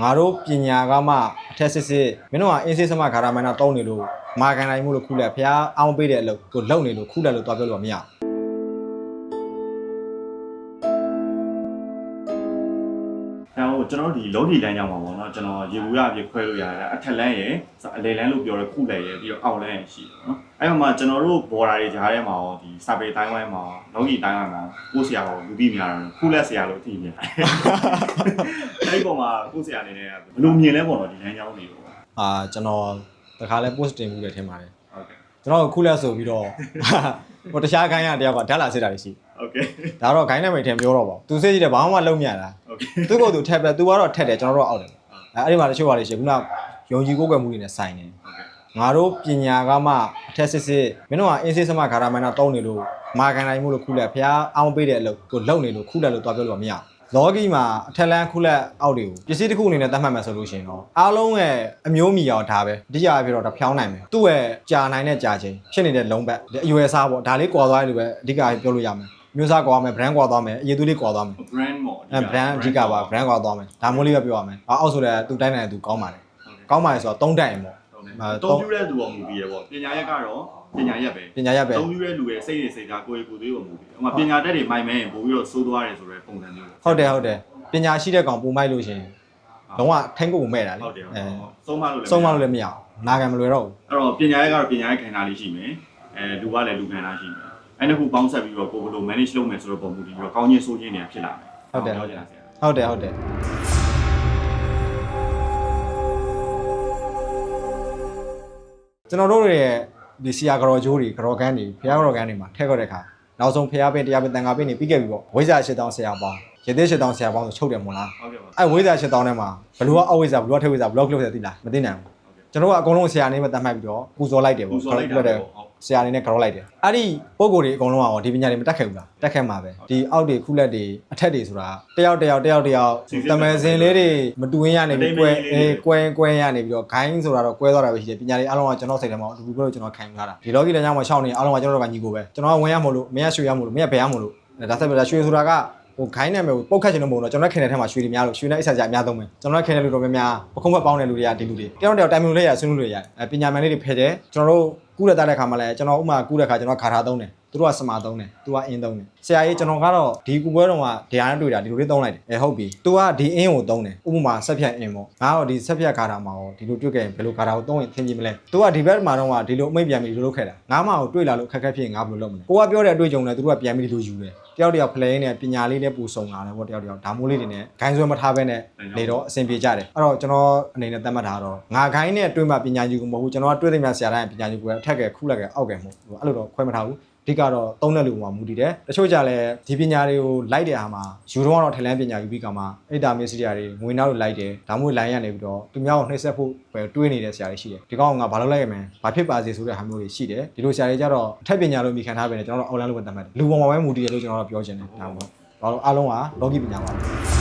ငါတို့ပညာကမှအထက်စစ်စစ်မင်းတို့ကအင်းစစ်စမဂါရမန္တတုံးနေလို့မာကန်နိုင်မှုလို့ခုလက်ဖះအောင်ပေးတဲ့အလုပ်ကိုလုံနေလို့ခုလက်လို့တွားပြောလို့မရဘူးဒါဟိုကျွန်တော်တို့ဒီလောကီလမ်းကြောင်းပါပေါ့နော်ကျွန်တော်ရေဘူးရအပြည့်ခွဲလို့ရတယ်အထက်လမ်းရယ်အလေလမ်းလို့ပြောရဲခုလည်းရယ်ပြီးတော့အောက်လမ်းရယ်ရှိတယ်နော် အဲ့မှာကျွန်တော်တို့ border တွေကြားထဲမှာရောဒီစာပေတိုင်းဝိုင်းမှာလောကီတိုင်းဝိုင်းမှာကိုယ်ဆရာကိုလူပြီးများတယ်ခုလက်ဆရာလို့သိနေတယ်အဲ့ဒီပုံမှာကိုယ်ဆရာအနေနဲ့ဘယ်လိုမြင်လဲပေါ့နော်ဒီလမ်းကြောင်းတွေကိုအာကျွန်တော်တခါလဲ post တင်မှုလည်းထင်ပါတယ်ဟုတ်ကဲ့ကျွန်တော်ခုလက်ဆိုပြီးတော့ဟိုတခြားခိုင်းရတယောက်ကဓာတ်လာစစ်တာရှိဟုတ်ကဲ့ဒါတော့ခိုင်းနေမိတ်ထင်ပြောတော့ပါသူစစ်ကြည့်တယ်ဘာမှမလုံမြတာဟုတ်ကဲ့သူ့ကိုယ်သူထက်ပဲသူကတော့ထက်တယ်ကျွန်တော်တို့အောက်တယ်အဲအဲ့ဒီမှာတချို့ပါလေရှင်ခုနယုံကြည်ကိုယ်ကွယ်မှုတွေနဲ့ဆိုင်တယ်ဟုတ်ကဲ့ ငါတို့ပညာကမှအထက်စစ်စစ်မင်းတို့ကအင်းစစ်စမဂါရမန္တတုံးနေလို့မာကန်နိုင်မှုလို့ခုလက်ဖះအောင်ပေးတဲ့အလုပ်ကိုလုံနေလို့ခုလက်လို့တွားပြောလို့မရဘူးလောကီမှာအထက်လန်းခုလက်အောက်တွေကိုပစ္စည်းတစ်ခုအနေနဲ့သတ်မှတ်မယ်ဆိုလို့ရှိရင်တော့အားလုံးရဲ့အမျိုးအမီရောဒါပဲအဓိကအဖြစ်တော့ဒါဖြောင်းနိုင်မယ်သူ့ရဲ့ကြာနိုင်တဲ့ကြာချိန်ဖြစ်နေတဲ့လုံးဘက်အရွယ်စားပေါ့ဒါလေးကွာသွားတယ်လို့ပဲအဓိကပြောလို့ရမယ်မျိုးစားကွာမယ် brand ကွာသွားမယ်အရေးသွေးလေးကွာသွားမယ် brand ပေါ့အဲ brand အဓိကပါ brand ကွာသွားမယ်ဒါမျိုးလေးပဲပြောရမယ်အောက်ဆိုလည်းသူတိုင်းနိုင်သူကောင်းပါတယ်ကောင်းပါတယ်ဆိုတော့သုံးတက်ရင်ပေါ့ တုံးပြတဲ့သူကမူပြီးရပေါ့ပညာရက်ကတော့ပညာရက်ပဲပညာရပ်ပဲတုံးပြတဲ့လူရဲ့စိတ်ရစိတ်ဓာတ်ကိုယ်ရည်ကိုယ်သေးကိုမူပြီးဟိုမှာပညာတတ်တွေမိုင်မဲရင်ပို့ပြီးတော့စိုးသွားတယ်ဆိုတဲ့ပုံစံမျိုးဟုတ်တယ်ဟုတ်တယ်ပညာရှိတဲ့ကောင်ပုံမိုက်လို့ရှရင်လုံးဝထိုင်းကိုမဲ့တာလေဟုတ်တယ်ဟုတ်အဲတယ်ဆုံးမလို့လည်းဆုံးမလို့လည်းမရဘူးနာခံမလွယ်တော့ဘူးအဲ့တော့ပညာရက်ကတော့ပညာရက်ခံတာလေးရှိမယ်အဲလူကလည်းလူခံတာရှိမယ်အဲ့နှစ်ခုပေါင်းဆက်ပြီးတော့ကိုယ်ဘယ်လို manage လုပ်မယ်ဆိုတော့ပုံမူပြီးတော့ကောင်းချင်းဆိုးချင်းတွေဖြစ်လာမယ်ပြောချင်တာဆရာဟုတ်တယ်ဟုတ်တယ် ကျွန်တော်တို့ရဲ့ဒီဆီယာကရောဂျိုးတွေကရောကန်းတွေဖျားကရောကန်းတွေမှာထည့်ခဲ့တဲ့ခါနောက်ဆုံးဖျားပင်တရားပင်တန်ခါပင်နေပြီးခဲ့ပြီပေါ့ဝိဇ္ဇာရှစ်တောင်းဆရာပေါင်းရသေးရှစ်တောင်းဆရာပေါင်းဆိုချုပ်တယ်မို့လားဟုတ်ကဲ့ပါအဲဝိဇ္ဇာရှစ်တောင်းထဲမှာဘလူကအဝိဇ္ဇာဘလူကထက်ဝိဇ္ဇာဘလော့ကလုပ်တယ်သိလားမသိနိုင်ဘူး ကျွန်တော်ကအကုန်လုံးဆရာနေပဲတတ်မှတ်ပြီးတော့ပူဇော်လိုက်တယ်ပူပေါ့ဇော်လိုက်တာတယ်ပေါ့ဟုတ် ဆရာအနေနဲ့ကြောက်လိုက်တယ်အဲ့ဒီပုံကိုယ်တွေအကုန်လုံးကရောဒီပညာတွေမတက်ခဲ့ဘူးလားတက်ခဲ့မှာပဲဒီအောက်တွေခုလက်တွေအထက်တွေဆိုတာတယောက်တယောက်တယောက်တယောက်တမန်စင်လေးတွေမတူရင်းရနေပြီးကွဲအေးကွဲကွဲရနေပြီးတော့ဂိုင်းဆိုတာတော့ကွဲသွားတာပဲရှိတယ်ပညာတွေအားလုံးကကျွန်တော်စိတ်ထဲမှာအတူတူပဲလို့ကျွန်တော်ခံယူရတာဒီလောကီလမ်းကြောင်းမှာရှောင်းနေအားလုံးကကျွန်တော်တို့ကညီကိုပဲကျွန်တော်ကဝင်ရမို့လို့မရရွှေရမို့လို့မရဘယ်ရမို့လို့ဒါဆက်ပြတာရွှေဆိုတာက ဟိုခိုင်းနာမည်ကိုပုတ်ခတ်ချင်လို့မဟုတ်တော့ကျွန်တော်ခင်တဲ့ထဲမှာရွှေတွေများလို့ရွှေနဲ့အဆက်ကြအများသုံးမယ်ကျွန်တော်ခင်တဲ့လူတော်များများပခုံးဘက်ပေါင်းတဲ့လူတွေကဒီလူတွေတယောက်တယောက်တိုင်မြုံလေးရဆွေးနွေးလို့ရတယ်အဲပညာမန်လေးတွေဖယ်တယ်ကျွန်တော်တို့ကူးရတဲ့ခါမှာလည်းကျွန်တော်ဥမာကူးတဲ့ခါကျွန်တော်ခါထားသုံးတယ် သူတို့ကစမာသုံးတယ်သူကအင်းသုံးတယ်ဆရာကြီးကျွန်တော်ကတော့ဒီကူပွဲတော်မှာဒီအားနဲ့တွေ့တာဒီလိုလေးသုံးလိုက်တယ်အဲဟုတ်ပြီသူကဒီအင်းကိုသုံးတယ်ဥပမာဆက်ဖြတ်အင်းပေါ့ငါကတော့ဒီဆက်ဖြတ်ခါထားမှာရောဒီလိုတွေ့ခဲ့ရင်ဘယ်လိုခါထားကိုသုံးရင်သင်ကြည့်မလဲသူကဒီဘက်မှာတော့ကဒီလိုအမိတ်ပြန်ပြီးဒီလိုလုပ်ခဲ့တာငါမှကိုတွေ့လာလို့ခက်ခက်ဖြစ်ရင်ငါဘယ်လိုလုပ်မလဲကိုကပြောတဲ့အတွေ့အကြုံနဲ့သူတို့ကပြန်ပြီးဒီလိုယူတယ်တယောက်တယောက်ဖလဲနဲ့ပညာလေးနဲ့ပူဆုံလာတယ်ပေါ့တယောက်တယောက်ဒါမိုးလေးတွေနဲ့ဂိုင်းဆွဲမထားဘဲနဲ့နေတော့အဆင်ပြေကြတယ်အဲ့တော့ကျွန်တော်အနေနဲ့သတ်မှတ်တာတော့ငါဂိုင်းနဲ့တွေ့မှပညာယူကိုမဟုတ်ဘူးကျွန်တော်ကတွေ့တဲ့မြဆရာတိုင်းပညာယူကိုအထက်ကခုလက်ကအောက်ကမဟုတ်ဘူးအဲ့လိုတော့ခွဲမထားဘူး အဓိကတော့သုံးတဲ့လူမှာမူတည်တယ်တချို့ကြလည်းဒီပညာတွေကိုလိုက်တဲ့အားမှာယူတော့တော့ထလန်းပညာယူပြီးကမှအိတာမင်းစီရီယာတွေငွေနောက်လို့လိုက်တယ်ဒါမှမဟုတ်လိုင်းရနေပြီးတော့သူများကိုနှိမ့်ဆက်ဖို့ပဲတွေးနေတဲ့ဆရာတွေရှိတယ်ဒီကောင်ကငါဘာလုပ်လိုက်ရမလဲဘာဖြစ်ပါစေဆိုတဲ့ဟာမျိုးတွေရှိတယ်ဒီလိုဆရာတွေကြတော့အထက်ပညာလို့မိခံထားပဲねကျွန်တော်တို့ online လို့ပဲသတ်မှတ်တယ်လူပေါ်မှာပဲမူတည်တယ်လို့ကျွန်တော်တို့ပြောချင်တယ်ဒါပေါ့ဘာလို့အားလုံးကလောကီပညာပါပဲ